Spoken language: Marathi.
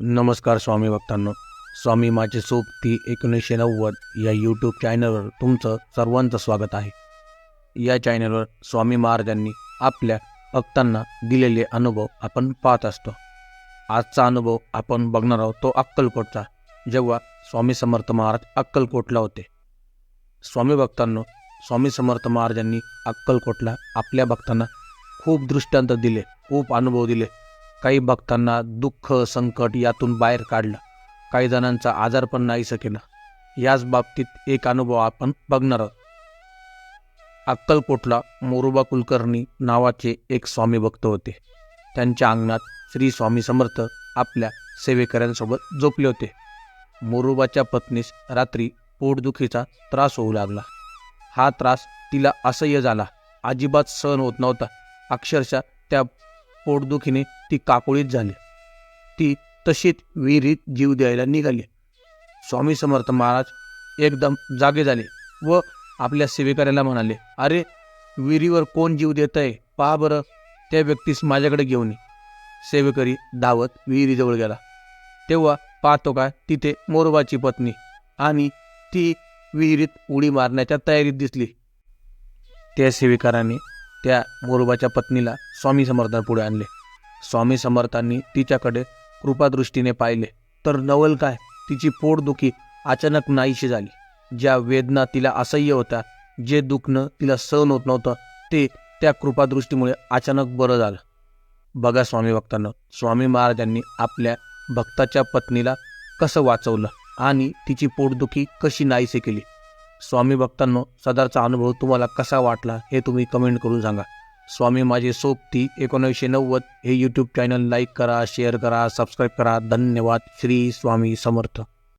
नमस्कार स्वामी भक्तांनो. स्वामी माझे सोबती एकोणीसशे नव्वद या यूट्यूब चॅनलवर तुमचं सर्वांचं स्वागत आहे. या चॅनलवर स्वामी महाराजांनी आपल्या भक्तांना दिलेले अनुभव आपण पाहत असतो. आजचा अनुभव आपण बघणार आहोत तो अक्कलकोटचा जेव्हा स्वामी समर्थ महाराज अक्कलकोटला होते. स्वामी भक्तांनो स्वामी समर्थ महाराजांनी अक्कलकोटला आपल्या भक्तांना खूप दृष्टांत दिले खूप अनुभव दिले. काही भक्तांना दुःख संकट यातून बाहेर काढलं. काही जणांचा आजार पण नाही सकेना याच बाबतीत एक अनुभव आपण बघणार आहोत. अक्कलकोटला मोरुबा कुलकर्णी नावाचे एक स्वामी भक्त होते. त्यांच्या अंगणात श्री स्वामी समर्थ आपल्या सेवेकऱ्यांसोबत झोपले होते. मोरुबाच्या पत्नीस रात्री पोटदुखीचा त्रास होऊ लागला. हा त्रास तिला असह्य झाला. अजिबात सहन होत नव्हता. अक्षरशः त्या पोटदुखीने ती काकोळीत झाली. ती तशीच विहिरीत जीव द्यायला निघाली. स्वामी समर्थ महाराज एकदम जागे झाले व आपल्या सेवेकऱ्याला म्हणाले अरे विहिरीवर कोण जीव देत आहे पहा बरं त्या व्यक्तीस माझ्याकडे घेऊन ये. सेवेकरी धावत विहिरीजवळ गेला. तेव्हा पाहतो का तिथे मोरोबाची पत्नी आणि ती विहिरीत उडी मारण्याच्या तयारीत दिसली. त्या सेविकाराने त्या मोरोबाच्या पत्नीला स्वामी समर्थांपुढे आणले. स्वामी समर्थांनी तिच्याकडे कृपादृष्टीने पाहिले तर नवल काय? तिची पोटदुखी अचानक नाहीशी झाली. ज्या वेदना तिला असह्य होत्या जे दुखणं तिला सहन होत नव्हतं ते त्या कृपादृष्टीमुळे अचानक बरं झालं. बघा स्वामी भक्तांना स्वामी महाराजांनी आपल्या भक्ताच्या पत्नीला कसं वाचवलं आणि तिची पोटदुखी कशी नाहीशी केली. स्वामी भक्तांनो सदाचा अनुभव तुम्हाला कसा वाटला हे तुम्ही कमेंट करून सांगा. स्वामी माझे सोबती एकोणीसशे नव्वद हे यूट्यूब चॅनल लाईक करा शेअर करा सबस्क्राईब करा. धन्यवाद. श्री स्वामी समर्थ.